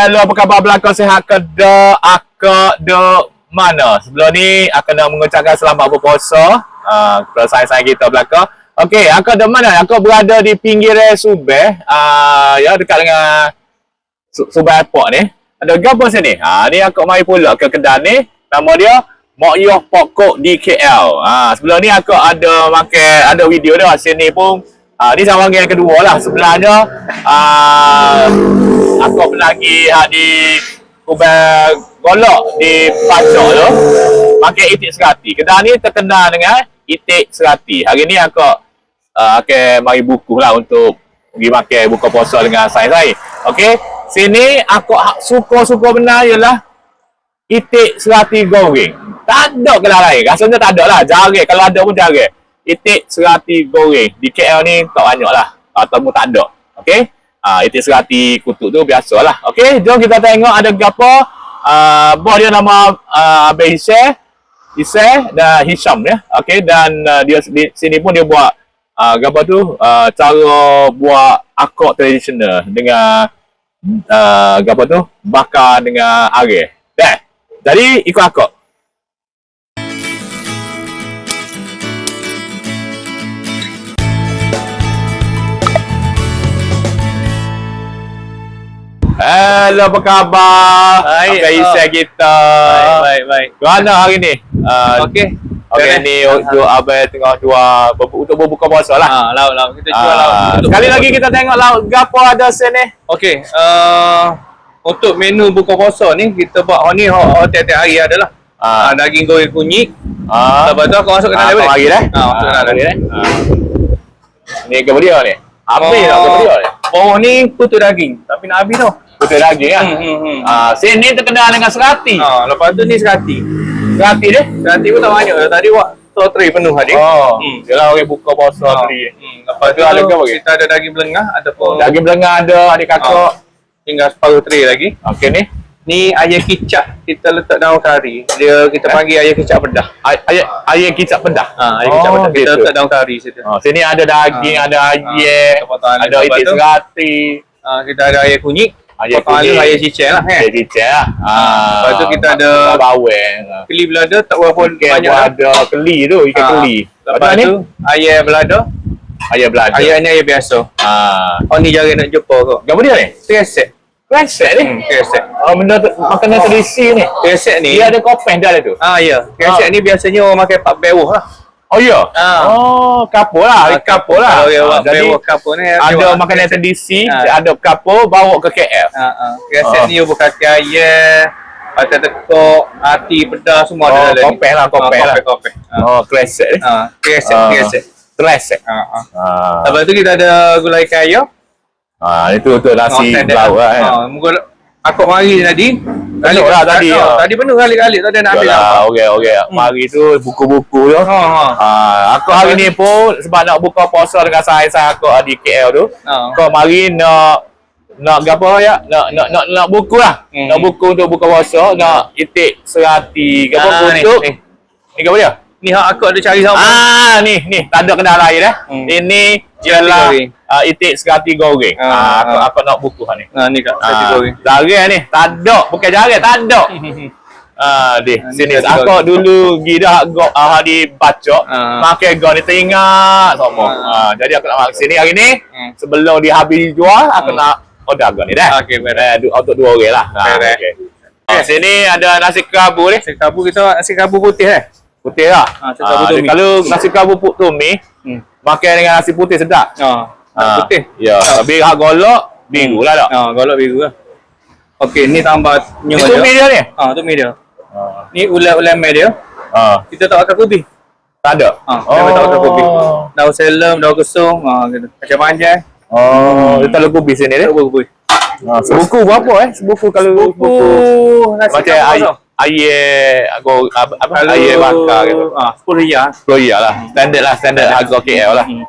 Hello, apa khabar belakang sihat ke de akak de mana? Sebelum ni akan nak mengucapkan selamat berpuasa uh, kepada saya-saya kita belakang. Okey, akak de mana? Akak berada di pinggir Subeh, uh, ya dekat dengan Su- Subeh Airport ni. Ada gapo sini? Ha, ni akak mari pula ke kedai ni. Nama dia Mak Yoh Pokok di KL. Ha, sebelum ni akak ada makan ada video dah sini pun Ah, ni sama yang kedua lah. Sebelahnya, ah, aku pernah pergi ha, di Kubang Golok di Pacok tu. Pakai itik serati. Kedai ni terkenal dengan itik serati. Hari ni aku uh, akan mari buku lah untuk pergi makan buka puasa dengan saya-saya. Okey. Sini aku ha- suka-suka benar ialah itik serati goreng. Tak ada kedai lain. Rasanya tak ada lah. Jarang. Kalau ada pun jarang. Itik serati goreng. Di KL ni tak banyak lah. Atau tak ada. Okey. Ah, itik serati kutuk tu biasa lah. Okey. Jom kita tengok ada apa. Uh, bos dia nama uh, Abang Hisham. Hisham dan Hisham ya. Okey. Dan uh, dia di sini pun dia buat uh, apa tu. Uh, cara buat akok tradisional dengan uh, apa tu. Bakar dengan air. Dah. Jadi ikut akak. Hello, apa khabar? Baik, Apa ah. isi kita? Baik, baik, baik. Mana hari ni? Uh, Okey. Okey, Boleh. ni untuk abang tengah dua berbu- untuk berbuka puasa lah. Ha, laut, laut. Kita jual laut. Ah, sekali lagi kita tengok laut gapo ada sini. Okey. Uh, untuk menu buka puasa ni, kita buat oh, ni oh, oh, tiap-tiap hari adalah Ah. uh, daging goreng kunyit. Ah. Lepas tu aku masuk ke Ah, dalam kau mari dah. Ha, masuk ke Ah, dalam. mari dah. Ah. Ni ke dia ni? Habis tak ke dia ni? Bawah ni putu daging. Tapi nak habis tau. Betul lagi kan? Hmm, hmm, hmm. Ah, sini terkenal dengan serati. Ha, lepas tu ni serati. Serati dia? Serati pun tak banyak. Tadi buat so tray penuh tadi. Oh, Hmm. Jelah orang buka puasa Ha. tadi. Hmm. Lepas tu Ada ke bagi? kita ada daging belengah ataupun Daging belengah ada, adik kakak. Ah. tinggal separuh tray lagi. Okey ni. Ni ayam kicap kita letak daun kari. Dia kita Eh? panggil ayam kicap pedah. Ay- Ayat ayat kicap pedah. Ha, ayam kicap Oh, pedah kita gitu. letak daun kari situ. Oh, sini ada daging, Ah. ada kita potong ada itik serati, Ha, kita ada ayam kunyit. Kunyit, halus ayam cicak lah kan. ayat kicap lah. Ah, lepas tu kita ada- bawang. Keli belada tak berapa Ikan banyak lah. ada keli tu, ikan Ah, keli. Lepas tu ayam belada. ayat belada. Ayam ni ayam biasa. Ah. Oh ni jarang nak jumpa kau. Apa dia ni? Kresek. Resek ni. Hmm, kresek. Oh, benda tu, makanan tradisi ni. Kresek ni. Dia ada kopeng dah tu. Ah ya. Ah. Kresek ni biasanya orang makan pak bewah lah. Oh ya? Ah. Oh, kapur lah. Ah, kapur lah. Kalau dia Ah, Jadi, bewah kapur ni. ada buat makanan tradisi, Ah. ada kapur, bawa ke KL. Ha ah. Kresek Ah. ni dia bukan kaki ayam. Patah tekuk, hati, pedas semua Oh, ada dalam ni. kopeng lah, Ah, lah. Ah. Oh, kresek ni. Ah, kresek, Ah. kresek. Kresek. Ah, ah. Ah. Lepas tu kita ada gulai kayu. Ah, itu tu nasi standard lauk lah. kan. Ha, aku mari tadi. Penuh lah tadi, Ha, ha. Tadi penuh kali-kali tak ada nak ambil apa. okey okey. Mari tu buku-buku tu. Ha ha. Ah, aku hari ni pun sebab nak buka puasa dengan saya saya aku di KL tu. Ha. Kau mari nak nak apa ya? Nak nak nak nak buku lah. Hmm. Nak buku untuk buka puasa, nak itik serati apa Ah, ni, untuk. ni. Ni apa dia? Ni hak aku ada cari sama. Ah, ni ni tak ada kena lain dah. Hmm. Ini ialah uh, itik serati goreng. Ah, Ah, aku ah. aku nak buku hak ni. Ha ni kak, satu Ah, goreng. Jarang ni, tak ada. Bukan jarang, tak ada. Ah, di Ah, ni sini aku dulu pergi dah go ah di bacok, Ah. makan go ni teringat semua. Ah. Ah, jadi aku nak makan sini hari ni Hmm. sebelum dia habis jual aku Hmm. nak order go ni dah. Okey, beres. Eh, untuk dua orang lah. Ah, okey. Ah, sini ada nasi kerabu ni. Nasi kabu kita nasi kabu putih eh. Putih lah. Ah, Ah, tu mi. kalau nasi kerabu put tu mi, Hmm. makan dengan nasi putih sedap. Ha. Ah, putih. Ya, tapi hak golok biru lah tak. Ha, golok biru lah. Okey, ni tambah nyung Itu mi dia. dia ni. Ha, tu mi dia. Ah. Ni ulat-ulat mai dia. Ah, Kita tak pakai kopi. tak ada. Ha, kita tak pakai kopi. Oh. Daun selam, daun kesung, ha gitu. Macam panjang. Oh, dia tak lebu sini dia. Tak kopi. Ha, sebuku berapa eh? Sebuku kalau Buku nasi macam kabu air. Air apa apa, apa Kalau air bakar gitu. Ah, 10 riyal. Oh iya lah. Standard lah, standard harga KL lah. Hmm.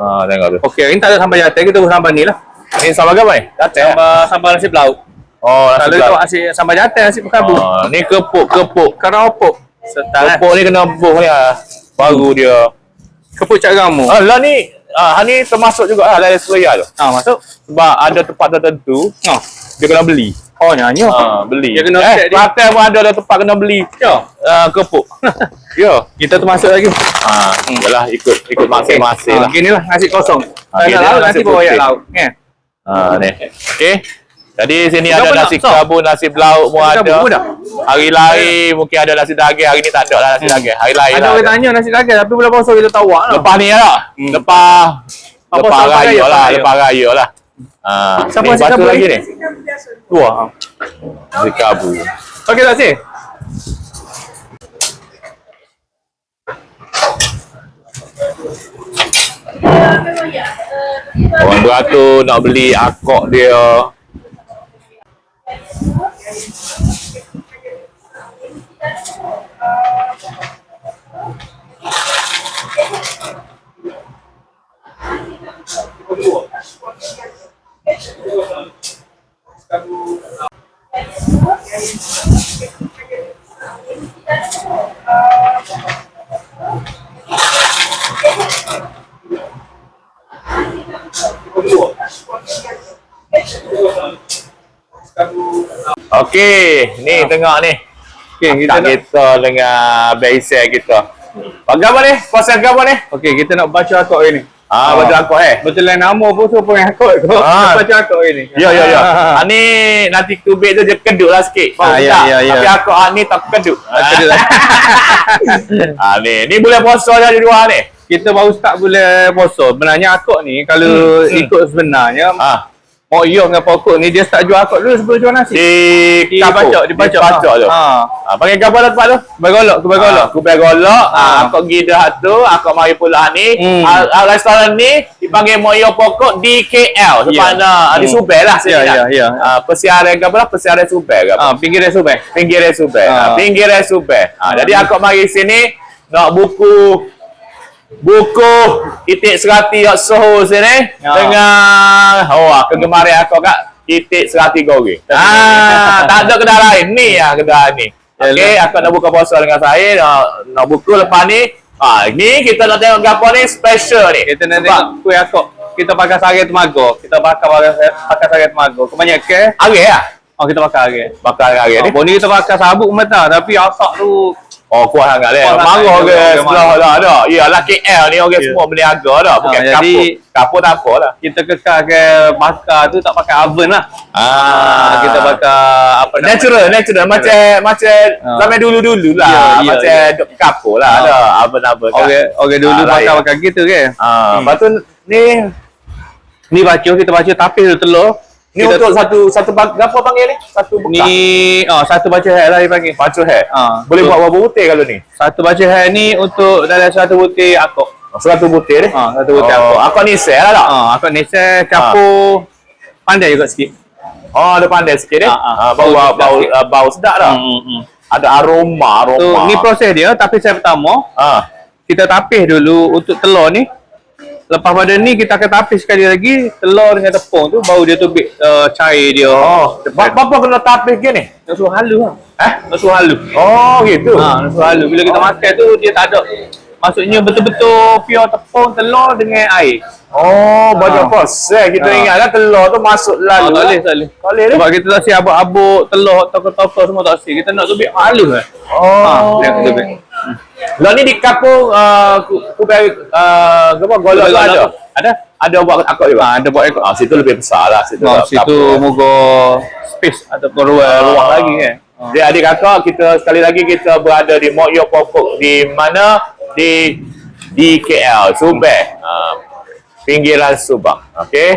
Ha, tengok tu. Okey, ini tak ada sambal jatai, kita buat sambal ni lah. Ini sama apa ni? Datang. Sambal sambal nasi belauk. Oh, nasi Kalau itu nasi sambal jatai nasi berkabu. Oh, ni kepuk, kepuk. Keropok. Setan. eh. Kepuk ni kena buh ni lah. Baru dia. Kepuk cak gamu. Ah, lah ni, ah, ni termasuk juga lah dari Surya tu. Ha, masuk. Sebab ada tempat tertentu, Ha. dia kena beli. Oh, nyanyi. Ha, beli. Dia kena eh, set. Kelantan pun ada dah tempat kena beli. Ya. Uh, kepuk. ya. Kita termasuk lagi. Ha, yalah ikut ikut masing-masing Ha, lah. gini lah nasi kosong. Ha, Ha, gini lah lauk nasi nanti bawa air lauk. Kan? Ha, ni. Okey. Jadi sini Kau ada nasi nak? Sok. kabun, nasi belauk pun Nasi ada. kabun pun dah? Hari lain mungkin ada nasi daging. Hari ni tak ada lah nasi Hmm. daging. Hari lain Ada lah. orang tanya nasi daging tapi bulan puasa kita tahu lah. Lepas ni lah. Hmm. Lepas lepas raya lah, lepas raya lah. Ha, Siapa ni batu lagi ni? Dua. Nasi kabun. Okey tak sih? Orang beratur nak beli akok dia. Okey, ni tengok ni. Okey, kita Kita nak kita dengan Baisel kita. Bagi apa ni? Pasal apa ni? Okey, kita nak baca akak ini. Ah, baca akok eh. Betul lah nama pun so pun akak tu. Ah. Baca akak ini. Ya, ya, ya. Ah, ni nanti kubik tu dia keduk lah sikit. Faham Ah, ya, tak? ya, ya. Tapi akok ah, ni tak keduk. keduk lah. ah, ni. Ni boleh puasa dah di luar ni. Kita baru start bulan puasa. Sebenarnya akak ni kalau Hmm, ikut sebenarnya Ah, Mak Iyo dengan pokok ni dia start jual akak dulu sebelum jual nasi. di dibaca. Di pacak tu. Ha. Ah, panggil kapal tempat tu? Bergolok, ke bergolok. Ah, Kubai golok, ah, Ah. akak pergi dah tu, akak mari pula ni. Hmm. Ah, ah, restoran ni dipanggil Moyo Pokok di KL. Di Ya. mana? Ah, Di Hmm. Subeh lah sini Ya, lah. ya, ya. Ah, Pesiaran ke apa lah? Pesiaran ke apa? Ah, pinggir dia subeh. Pinggir Subeh. Ah. Ah. Pinggir Subeh. Ah, Ah. jadi akak mari sini nak buku buku titik serati yak soho sini Ya. dengan oh ah, kegemaran akak kak titik serati goreng. Ah, tak ada kedai lain. Ni lah kedai ni. Okey, Yalah. akak nak buka puasa dengan saya nak, nak buku lepas ni. Ah, ni kita nak tengok apa ni special ni. Kita nak tengok kuih akak. Kita pakai sari temaga. Kita bakar pakai pakai sari temaga. Kebanyakan Hari lah. oh kita bakar hari. Bakar hari ni. Oh, ni kita bakar sabuk mata tapi asap tu Oh, kuat sangat. Kuat Marah ke sebelah dah ada. Iyalah KL ni orang Ya. semua berniaga dah. Bukan Ah, kapur. Kapur tak apa lah. kita kekalkan bakar tu tak pakai oven lah. Ah, kita bakar apa nama natural, natural. Macam macam Ah. zaman dulu-dulu lah. Ya, ya, macam ya. kapur lah. Ah. Ada apa-apa kan. Orang orang dulu bakar lain. bakar gitu ke. Ah, Hmm. lepas tu ni Ni baca kita baca tapis dulu telur. Ni kita untuk satu satu bag, apa panggil ni? Satu bekas. ni oh satu baca hai lah dipanggil. Baca hair. Ah, Boleh betul. buat berapa butir kalau ni? Satu baca hai ni untuk dalam satu butir akak. Satu butir ni? Ah, satu butir Oh, akak. aku ni sel lah tak? Ah, akak ni saya campur pandai juga sikit. Oh, ada pandai sikit ni. Ah, ah. Ah, bau bau Bau sikit. bau sedap dah. Hmm, hmm. Ada aroma, aroma. So, ni proses dia tapi saya pertama Ah. kita tapis dulu untuk telur ni. Lepas pada ni kita akan tapis sekali lagi telur dengan tepung tu baru dia tubik uh, cair dia. Oh, ba- Bapa kena tapis gini? Nak suruh halu lah. Eh? Nak suruh halu. Oh, gitu. Ha, nak suruh halu. Bila kita makan tu dia tak ada. Maksudnya betul-betul pure tepung telur dengan air. Oh, banyak Ah. proses. Kita Ah. ingat kan telur tu masuk Ah, lalu. tak boleh, lah. tak boleh. Tak boleh ni? Sebab kita tak siap abuk-abuk telur, toko-toko semua tak siap. Kita nak tubik halus lah. Oh. Ha, dia kita tubik. Lah ni di kampung uh, ku- kubai uh, apa golok tu ada. Ada? Ada buat akak juga. Ha, ada buat ekor. Ah, situ lebih besar lah. Situ, Oh, situ moga space ataupun ruang, ruang lagi kan. Jadi adik kakak kita sekali lagi kita berada di Moyo Pokok di mana di di KL Subang. Uh, pinggiran Subang. Okey.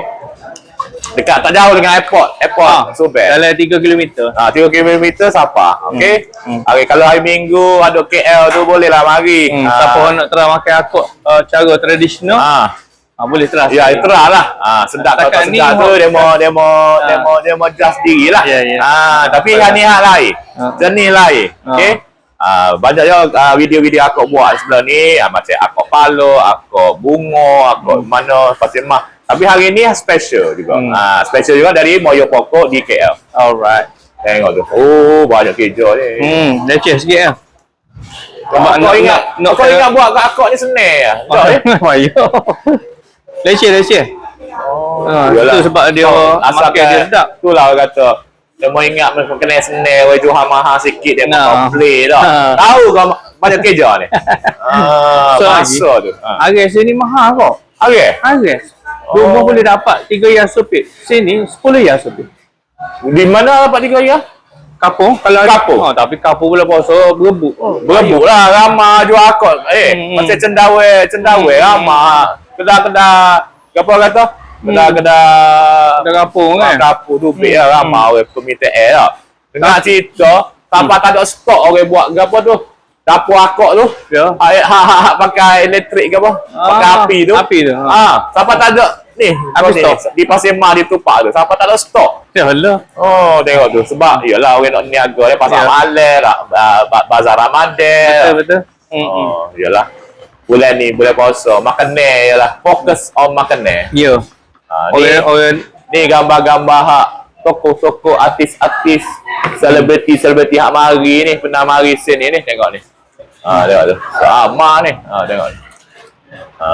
Dekat tak jauh dengan airport. Airport Ah, Subang. Dalam 3 km. Ah, 3 km Sapa. Okey. Hmm. Okey, kalau hari Minggu ada KL tu bolehlah mari. Hmm, Ah, siapa orang nak try makan akak uh, cara tradisional, Ah, ah, boleh try. ya terah lah. Ah, sedap tak Setakat ni, sedap tu demo demo Ah. demo demo just diri lah. Ya, ya. Ah, tapi Apa kan ni hak lain. Ah. Jenis lain. Ah. Okey. Ah, banyak juga ah, video-video aku buat sebelah ni ah, macam aku palo, aku bunga, aku mana pasal mah. Tapi hari ni special juga. Hmm. Ah, special juga dari Moyo Pokok di KL. Alright. Tengok tu. Oh, banyak kerja ni. Hmm, leceh sikit ya. Kau Nak- nak- ingat, nak- kau nak- ingat buat kat akak ni senang ya? Tak eh? Mayo. leceh leceh. Oh, Ah, itu sebab dia makan dia sedap. Itulah orang kata Dia mau ingat macam kena senang, weh jual mahal sikit dia Nah. komplain dah. Ha. Tahu kau banyak kerja ni. Ah, So, masa tu. Ha. Harga sini mahal kok. Okey. Harga. Rumah Oh. boleh dapat 3 yang sepit. Sini 10 yang sepit. Di mana dapat tiga ya? Kapung kalau Kapung? Oh, tapi kapung pula puasa berebut. Oh, Berebut lah ramah jual akot. Eh, Hmm. macam cendawe, cendawe Hmm. ramah. Kedai-kedai apa kata? Kedai-kedai Ada kapung kan? Kapur tu Hmm. lah ramah orang permintaan lah. Dengar cerita, tanpa tak ada stok orang buat ke apa tu. Dapur akok tu. Ya. Ha, ha, ha, ha, pakai elektrik ke apa? Pakai Ah, api tu. api tu, ha. Ha, sampai tak ada ni, Habis ni, di pasir mah di tupak tu. Sampai tak ada stok. Ya Allah. Oh, tengok tu. Sebab iyalah orang nak niaga ni pasar Ya. malam lah, ba- bazar Ramadan. Betul betul. Oh, iyalah. Bulan ni bulan puasa, makanan ialah fokus on makanan. Ya. Ha, ni, Orang orang ni gambar-gambar hak tokoh-tokoh artis-artis selebriti-selebriti hak mari ni pernah mari sini ni tengok ni. Ha tengok tu. Sama ni. Ha tengok ni. Ha.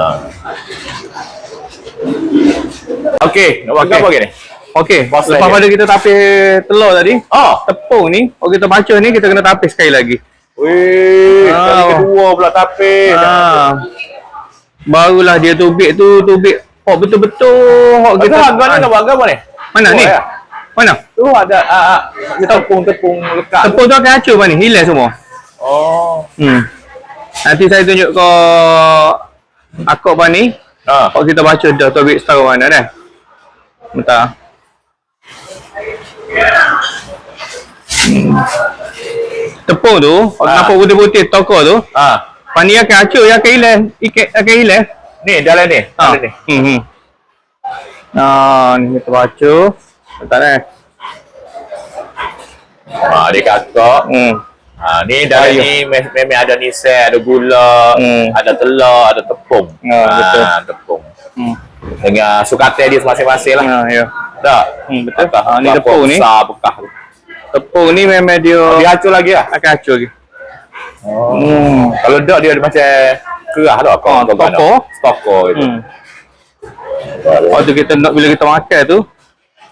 Okey, nak buat Okey. apa lagi ni? Okey, lepas dia. pada kita tapis telur tadi, Oh, tepung ni, oh kita baca ni kita kena tapis sekali lagi. weh, Ah. kali kedua pula tapi. Ha. Barulah dia tubik tu tubik oh betul-betul hok Kita harga ni nak buat apa ni? Mana ni? Oh, ya. Mana? Tu ada ah, ah, tepung-tepung lekat. tu. Tepung tu akan hancur mana? Hilang semua. Oh. Hmm. Nanti saya tunjuk kau akok apa ni. Ha. Kau kita baca dah tubik setara mana dah. Bentar. Hmm. Tepung tu, kau Ah. nampak putih-putih toko tu, Ha. pani akan hancur, dia akan hilang, ikat akan hilang. Ni dalam ni, Ha. dalam ni. Hmm. hmm. Ah, ni kita baca. Bentar eh. Ha, dia kakak. Hmm. Ha, ni Ayo. ni me- memang ada nisel, ada gula, Hmm. ada telur, ada tepung. Ya, betul. tepung. Hmm. Dengan sukatan dia masing-masing lah. Ah, ya. Tak? Hmm, betul. Bekah, Ah, ni tepung ni. Besar bekah. Tepung ni memang dia Dia hancur lagi lah. akan hancur lagi. Oh. Hmm. Kalau tak dia ada macam kerah tak? Kau, Ah, mana? stoko. Stoko gitu. Hmm. Waktu kita nak bila kita makan tu,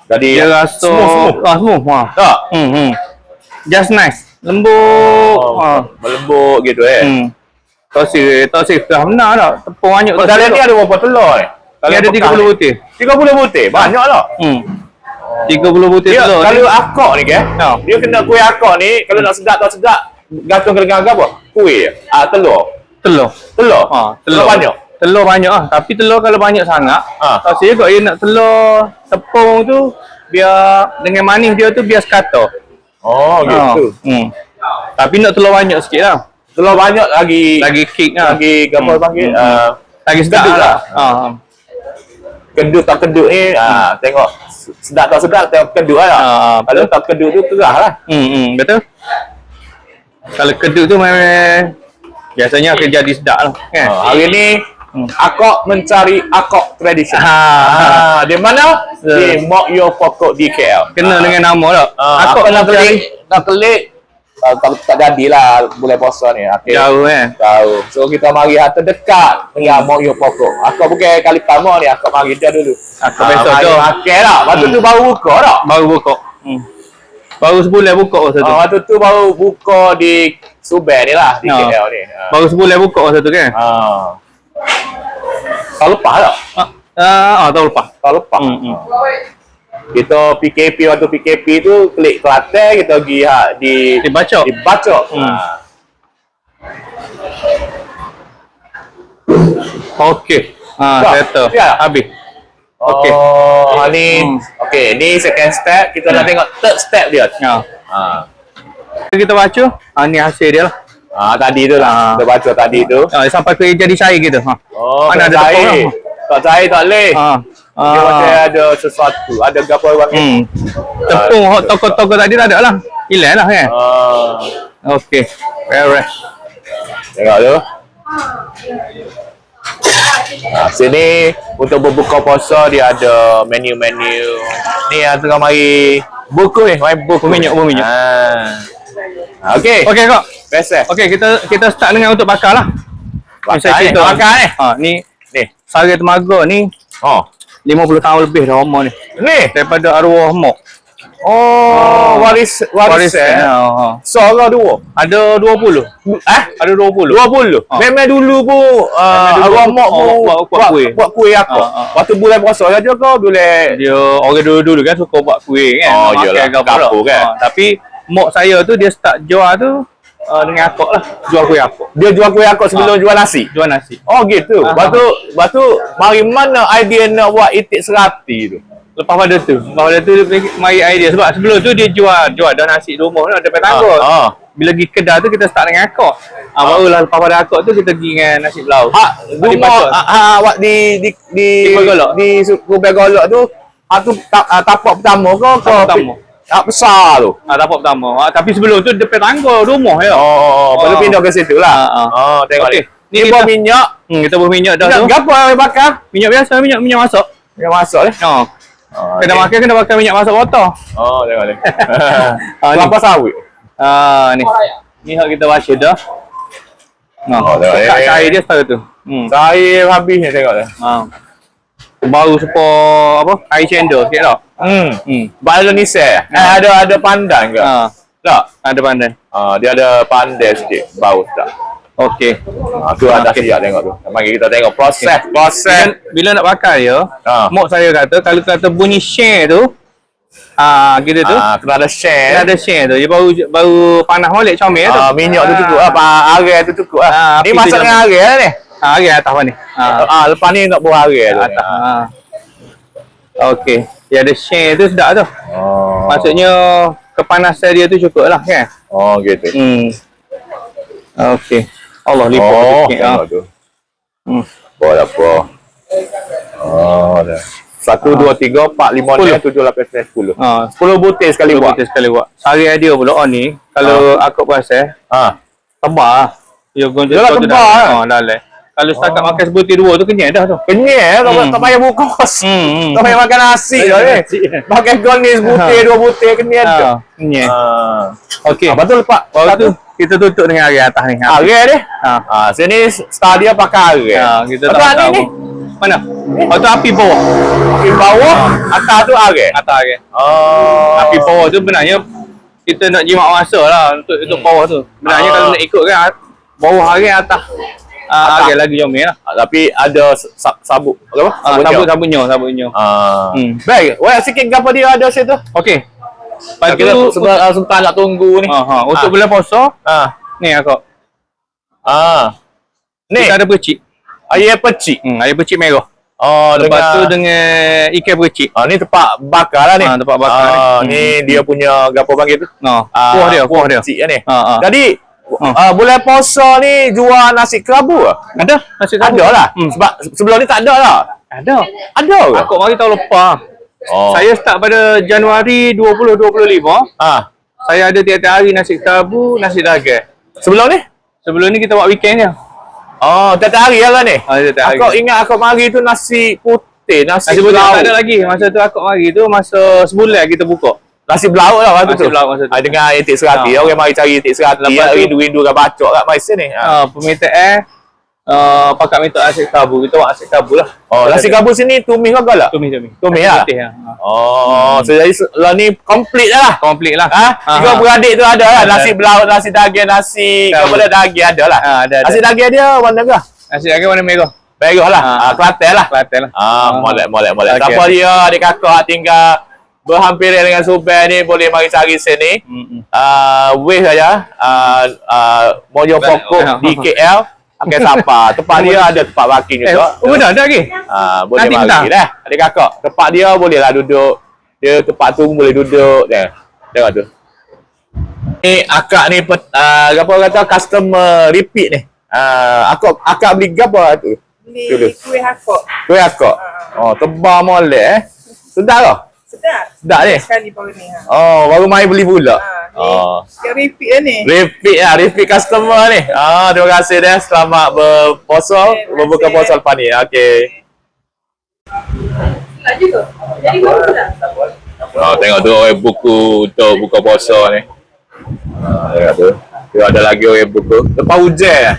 Jadi dia rasa smooth, smooth. ah smooth. Ha. Tak? Hmm, hmm. Just nice. Lembut. Oh, ha. melembut gitu eh. Hmm. Tosir, tosir dah benar tak? Tepung banyak Oh, dalam ni ada berapa telur ni? Ni ada 30 butir. 30 butir. Banyak lah. Hmm. 30 butir Dia telur. kalau ni. akak ni ke? Ha. Dia kena kuih akak ni kalau nak sedap tak sedap gantung ke dengan apa? Kuih. Ah telur. telur. Telur. Ha, telur banyak. Telur banyak ah. Tapi telur kalau banyak sangat, Ha. ha. saya kok dia nak telur tepung tu biar dengan manis dia tu biar sekata. Oh gitu. Ha. Hmm. Tapi nak telur banyak sikit lah. Telur banyak lagi Lagi kick lah. lagi apa Hmm. panggil? Hmm. Ah, Lagi sedap lah. lah. Ha. kedut tak kedut ni ah tengok sedap tak sedap tengok kedut lah. Ha, Kalau tak kedut tu kerah lah. Hmm, hmm, betul. Kalau kedut tu memang biasanya akan jadi sedap lah. Kan? Ha, hari ni Hmm. akak mencari akak tradisi. Ha. Ha, di mana? Ya. Di Mok Yo Pokok di KL. Kena Ha. dengan nama tak? Ah, Aku aku nak mencari kelik, nak kelik. Uh, tak, tak jadilah bulan puasa ni. Okay. jauh kan? Tahu. So kita mari hati dekat dengan Mok Yo Pokok. Aku bukan kali pertama ni, aku mari dia dulu. Aku Ah, besok jom. makan lah. Waktu Hmm. tu baru buka tak? Baru buka. Hmm. Baru sebulan buka masa tu. Ah, waktu tu baru buka di Suben ni lah, di Ah. KL ni. Ah. Baru sebulan buka masa tu kan? Ah. Tahun lepas tak? Ah, ah, ah tahun lepas. Tahun lepas. Hmm, hmm. Kita PKP waktu PKP tu klik Kelantan kita pergi ha, di Dia baca. di Bacok. Hmm. Ha. Okey. Ah, Tak, settle. ya. Habis. Okey. Oh, ha, ni Hmm. okey, ni second step kita nak tengok third step dia. Ya. Ha. Kita baca, ah ni hasil dia lah. Ha, tadi tu lah. Ah. Kita baca tadi tu. Ah, sampai ke jadi cair gitu. Ha. Oh, Mana tak ada cair. tepung Tak cair tak boleh. Ah. Dia macam Ah. ada sesuatu. Ada gapo orang ni. Hmm. Tepung hot toko-toko tadi tak ada lah. Hilang lah kan? Ah. Okey. Alright. Tengok tu. Ha, sini untuk berbuka puasa dia ada menu-menu. Ni yang tengah mari buku ni, mari buku Berminyak, berminyak. Ha. Ha, Okey. Okey kak. Best eh. Okey, kita kita start dengan untuk bakar lah. Bakar Saya ni, cerita. bakar ni. Ha, ni Ni. sari temaga ni Oh. 50 tahun lebih dah umur ni. Ni. Daripada arwah mak. Oh, waris waris, Waris eh. ha, ha. Seorang dua. Ada 20. Eh? Ada 20. 20. Ha. Memang dulu pun uh, arwah mak oh, pun buat- buat kuih. buat kuih aku. Ha, ha. Waktu bulan puasa aja kau boleh Dia orang dulu-dulu kan suka buat kuih kan. Oh, iyalah, makan kapur kan. Ha, tapi mak saya tu dia start jual tu uh, dengan akak lah. Jual kuih akak. dia jual kuih aku sebelum Ha. jual nasi. Jual nasi. Oh gitu. Ha, Lepas ha. tu, lepas tu mari mana idea nak buat itik serati tu? Lepas pada tu. Lepas pada tu dia mari idea. Sebab sebelum tu dia jual jual dah nasi rumah lah depan tangga. Ha. Bila pergi kedai tu kita start dengan akak. Ha, barulah lepas pada akak tu kita pergi dengan nasi belau. Ha, rumah ha, ha, awak di di di Di Kubel Golok. di Kubel Golok tu, ha tu ta, ha, tapak pertama ke ke Tapak Ha, besar tu. Ha, tapak pertama. Ha, tapi sebelum tu depan tangga rumah ya. Oh, oh, baru Oh. pindah ke situ lah. Ha, ha. Oh, tengok Okey. ni. Ni Ni buah minyak. Hmm, kita buat minyak dah Minyak tu. berapa yang bakar? Minyak biasa, minyak minyak masak. Yang masuk ni. Ha. Oh, Kena ni. makan kena pakai minyak masak botol. Oh, tengok ni. Ah, ni. Kelapa sawit. Ah ni. Ni hak kita baca dah. Nah, Oh, tengok kat ni. cair dia setara tu. Hmm. Saya habis ni tengok ni. Ha. Baru sepo apa? Air cendol sikit tak? Hmm. Hmm. Balon ni saya. Eh, ada ada pandan ke? Ha. Tak. Ada pandai. Ah, dia ada pandai sikit. Bau tak. Okey. Ah, tu ada Okey. siap tengok tu. Mari kita tengok proses, Bila, proses. bila nak pakai ya, Ha. mak saya kata kalau kata bunyi share tu, ah gitu tu, Ah, kena ada share. dia ada share tu. Dia baru baru panas balik comel tu. Ah, minyak tu cukup. Ah, Air tu cukup lah. Ah, ni masak dengan air lah ni. Ha, hari atas ni. Ha. Ah, lepas ni nak buat air tu. Atas. Ha. Okey. Dia ada share tu sedap tu. Oh. Maksudnya kepanasan dia tu cukup lah kan? Oh, gitu. Hmm. Okey. Allah lipat Oh, sikit. Ha. tu. Hmm. Boleh apa. Oh, dah. Satu, dua, tiga, empat, lima, enam, tujuh, lapan, sembilan, sepuluh. Ha. Sepuluh butir sekali buat. kita sekali buat. Sehari dia pula oh ni. Kalau aku puasa, Ah. tebal lah. Dia gonjol Yalah, tu tebal dah. lah. Ha, dah leh. Kalau setakat Oh. makan sebutir dua tu kenyang dah tu. Kenyal, tak, Hmm. tak payah buka kos. Hmm. hmm. Tak payah makan nasi Tak dah payah ni. Makan gonis butir, dua butir, kenyal tu. Ha, kenyang. Ah. Okey. Ah, betul Pak. Baru tu kita tutup dengan hari atas ni. Ha. Air dia. Ha. Ah, sini start dia pakai air. Ha, kita tak ni tahu. ni. Mana? Oh tu api bawah. Di bawah, atas tu air. Atas ke. Oh. Api bawah tu benarnya kita nak jimat masa lah untuk untuk bawah tu. Benarnya Ah. kalau nak ikut kan bawah hari atas. Ah, hari lagi jom lah. Ah, tapi ada sa- sabuk apa? Ah, Sabuk sabun nyo. sabun nyo, sabun nyo. Ah. Hmm. Baik, wait sikit apa dia ada situ? Okey. Lepas tu sebab uh, sultan nak tunggu ni. ha, ha, Ah. untuk bulan puasa Ah. ni akak. Ah. Ni Kita ada percik. air pecik. Hmm, air percik merah. Oh, Lepas tu dengan dengan ikan percik. Ah, ni tempat bakar lah ni. Ah, tempat bakar ni. ah, Hmm. ni. dia punya gapo panggil tu? Ha, Ah, kuah dia, kuah dia. Pecik lah ni. Ha, ha. Jadi Hmm. ah, bulan puasa ni jual nasi kerabu ke? Ada? Nasi Ada lah. Hmm. Sebab sebelum ni tak ada lah. Ada. Ada ke? Aku mari tahun lepas. Oh. Saya start pada Januari 2025. ah. Saya ada tiap-tiap hari nasi kerabu, nasi dagang. Sebelum ni? Sebelum ni kita buat weekend je. Oh, tiap-tiap hari lah ni. Ah, tiap-tiap hari. Aku ingat aku mari tu nasi putih, nasi, Nasi putih tak ada lagi. Masa tu aku mari tu masa sebulan kita buka. Nasi belau lah waktu Nasi tu. belau masa tu. Ah, dengan itik serati. Ah. Orang mari cari itik serati. Lepas tu- Rindu-rindu kan bacok kat mai sini. Ah. Ha, pemintaan uh, pakat minta nasi kerabu. Kita buat nasi kerabu lah. Oh, nasi kabul sini tumis ke galak? Tumis, tumis. Tumis lah? putih lah. Ha. Oh, so jadi lah ni komplit lah. Komplit lah. Ha? Tiga ha. beradik tu ada lah. Nasi belau, nasi daging, nasi kepada daging ada lah. Ha, ada, ada. Nasi daging dia warna ke? Nasi daging warna merah. Merah lah. Ha. Ah, Kelantan lah. Kelantan lah. Ah, molek, molek, molek. Okey. Siapa dia adik kakak tinggal berhampiran dengan Subel ni boleh mari cari sini. Hmm. Uh, saja. Uh, uh, Mojo Pokok di KL. Akan sapa. Tempat dia ada tempat parking Eh, juga. oh dah, dah lagi? Ah, boleh Nanti mari petang? dah. Adik kakak. Tempat dia boleh lah duduk. Dia tempat tu boleh duduk. Tengok. Tengok tu. Ni akak ni pet, uh, apa kata customer repeat ni. Uh, akak akak beli apa tu? Beli kuih hakok. Kuih akak. Oh, tebal molek eh. Sedap ke? Sedap. Sedap ni. Sekali baru ni. Ha. Oh, baru mai beli pula. Ha, ni. Oh. Yang repeat lah ni. Repeat lah, repeat customer ni. Ah, terima kasih dah selamat berpuasa, Okay, berbuka puasa lepas ni. Okey. Laju ke? Jadi baru sedap. Oh, tengok tu orang buku untuk buka puasa ni. Ah, tengok tu. Dia ada lagi orang buku. Lepas hujan.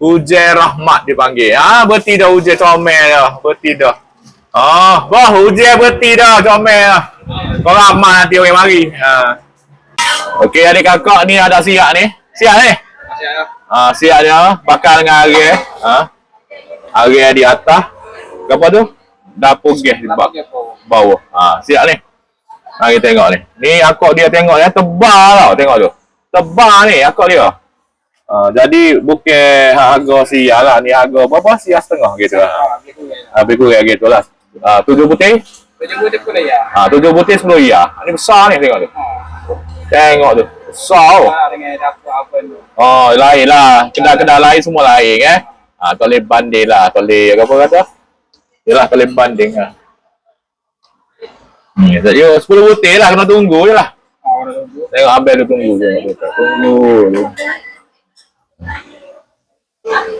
Hujan rahmat dipanggil. Ah, berti dah hujan comel dah. Berti dah. Ah, bah hujan berti dah comel dah. Kau ramai nanti orang mari. Ha. Okey, adik kakak ni ada siap ni. Siap ni? Ha, siap dia. Bakar dengan air. Ha. Air di atas. Apa tu? Dapur gas di bawah. bawah. Ha, siap ni. Mari tengok ni. Ni akak dia tengok ya tebal tau. Tengok tu. Tebal ni akak dia. Ha, jadi bukan harga siap lah. Ni harga berapa? Siap setengah gitu lah. Ha, lebih kurang gitu lah. Ha, tujuh putih? Ha, tujuh putih sepuluh ya. Ini besar ni tengok tu. Tengok tu. Besar tu. Oh, lain lah. Kedai-kedai lain semua lain eh. Ha, tak boleh banding lah. Tak boleh, apa kata? Yelah, tak boleh banding lah. Hmm, jadi 10 putih lah. Kena tunggu je lah. Tengok Abel dia tunggu. Tu. Tunggu tu.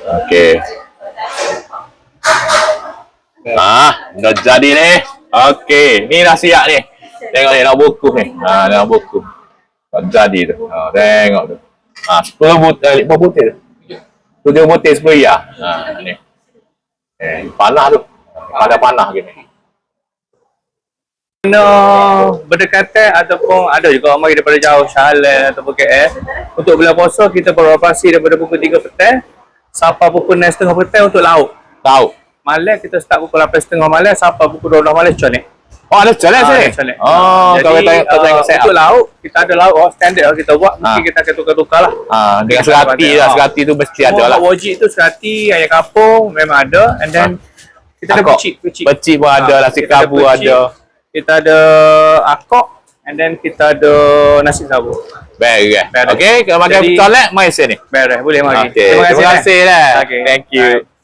Okey. Ah, dah jadi ni. Okey, ni dah siap ni. Tengok ni, nak buku ni. Ha, nak buku. Dah jadi tu. Ha, tengok tu. Ha, 10 putih, eh, berapa putih tu? 7 putih 10 ya. Ha, ni. Eh, panah tu. Pada panah gini. Kena berdekatan ataupun ada juga orang mari daripada jauh Shahlan ataupun KL untuk bulan puasa kita beroperasi daripada pukul 3 petang sampai pukul 6.30 petang untuk lauk Tahu. Malam kita start pukul 8.30 malam sampai pukul 12 malam macam ni Oh, ada jalan Ah, sini. macam ni. Oh, kau tengok kau tengok uh, set untuk lauk kita ada lauk oh, standard lah kita buat mungkin Ah. kita akan tukar-tukar lah Ah, dengan serati ada. lah. Ah. Serati tu mesti ada Semua lah. wajib tu serati ayam kampung memang ada and then kita ada pecik pecik Pecik pun ada, Ah, nasi kita ada kabu ada. kita ada akok and then kita ada nasi sabu Beres. Beres. Okey, kalau makan toilet, mai sini. beres boleh mari Okey, terima kasih lah. Okay. Thank you. Bye.